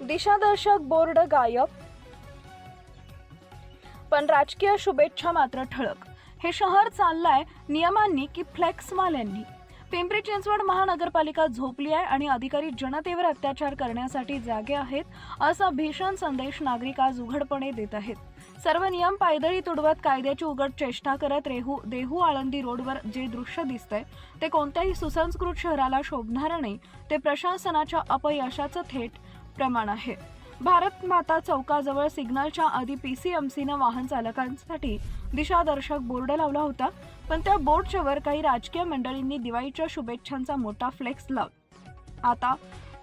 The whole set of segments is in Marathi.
दिशादर्शक बोर्ड गायब. पण राजकीय शुभेच्छा मात्र ठळक. हे शहर चाललंय नियमांनी की फ्लेक्सवाल्यांनी. पिंपरी चिंचवड महानगरपालिका झोपली आहे आणि अधिकारी जनतेवर अत्याचार करण्यासाठी जागे आहेत असा भीषण संदेश नागरिक आज उघडपणे देत आहेत. सर्व नियम पायदळी तुडवत कायद्याची उघड चेष्टा करत रेहू देहू आळंदी रोडवर जे दृश्य दिसतंय ते कोणत्याही सुसंस्कृत शहराला शोभणारं नाही. ते प्रशासनाच्या अपयशाचं थेट प्रमाण आहे. भारत माता चौकाजवळ सिग्नलच्या आधी पी सी एम सीनं वाहन चालकांसाठी दिशादर्शक बोर्ड लावला होता पण त्या बोर्डच्या वर काही राजकीय मंडळींनी दिवाळीच्या शुभेच्छांचा मोठा फ्लेक्स लावला. आता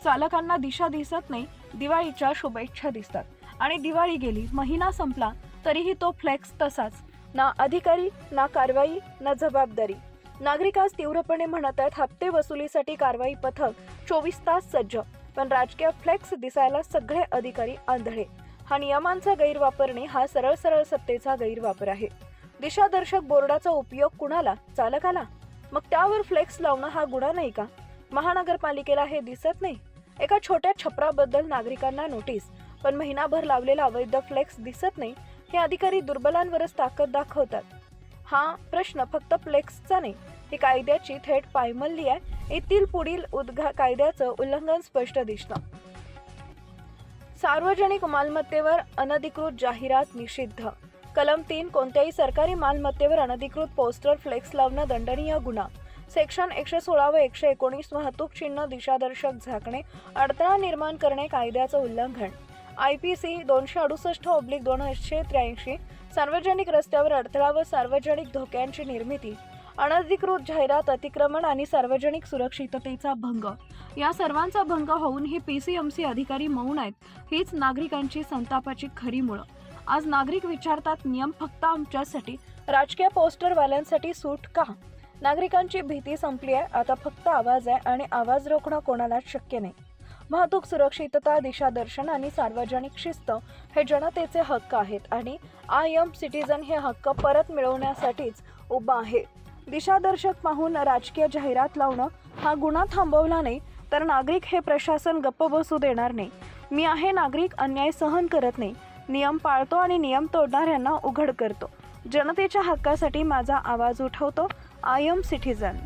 चालकांना दिशा दिसत नाही दिवाळीच्या शुभेच्छा दिसतात. आणि दिवाळी गेली महिना संपला तरीही तो फ्लेक्स तसाच. ना अधिकारी ना कारवाई ना जबाबदारी. नागरिक आज तीव्रपणे म्हणत आहेत हप्ते वसुलीसाठी कारवाई पथक चोवीस तास सज्ज पण राजकीय फ्लेक्स दिसायला सगळे अधिकारी आंधळे. हा नियमांचा गैरवापरणे हा सरळ सरळ सत्तेचा गैरवापर आहे. दिशादर्शक बोर्डाचा उपयोग कुणाला? चालकाला? मग त्यावर फ्लेक्स लावणं हा गुन्हा नाही का? महानगरपालिकेला हे दिसत नाही? एका छोट्या छपराबद्दल नागरिकांना नोटीस पण महिनाभर लावलेला अवैध फ्लेक्स दिसत नाही हे अधिकारी दुर्बलांवरच ताकद दाखवतात. हा प्रश्न फक्त फ्लेक्सचा नाही ही कायद्याची थेट पायमल्ली आहे येथील पुढील उद्घा कायद्याचं उल्लंघन स्पष्ट दिसतं सार्वजनिक मालमत्तेवर अनधिकृत जाहिरात निषिद्ध. कलम तीन कोणत्याही सरकारी मालमत्तेवर अनधिकृत पोस्टर फ्लेक्स लावणं दंडनीय गुन्हा. सेक्शन एकशे सोळा व एकशे एकोणीस वाहतूक चिन्ह दिशादर्शक झाकणे अडथळा निर्माण करणे कायद्याचं उल्लंघन. आय पी सी दोनशे अडुसष्ट ऑब्लिक दोनशे त्र्याऐंशी सार्वजनिक रस्त्यावर अडथळा व सार्वजनिक धोक्यांची निर्मिती. अनधिकृत जाहिरात अतिक्रमण आणि सार्वजनिक सुरक्षिततेचा भंग. या सर्वांचा भंग होऊन ही सी अधिकारी मौन आहेत हीच नागरिकांची संतापाची खरी मुळं. आज नागरिक विचारतात नियम फक्त आमच्यासाठी? राजकीय पोस्टरवाल्यांसाठी सूट का? नागरिकांची भीती संपली आहे आता फक्त आवाज आहे आणि आवाज रोखणं कोणालाच शक्य नाही. वाहतूक सुरक्षितता दिशादर्शन आणि सार्वजनिक शिस्त हे जनतेचे हक्क आहेत आणि आय एम सिटीजन हे हक्क परत मिळवण्यासाठीच उभा आहे. दिशादर्शक पाहून राजकीय जाहिरात लावणं हा गुन्हा थांबवला नाही तर नागरिक हे प्रशासन गप्प बसू देणार नाही. मी आहे नागरिक अन्याय सहन करत नाही. नियम पाळतो आणि नियम तोडणाऱ्यांना उघड करतो. जनतेच्या हक्कासाठी माझा आवाज उठवतो. I am citizen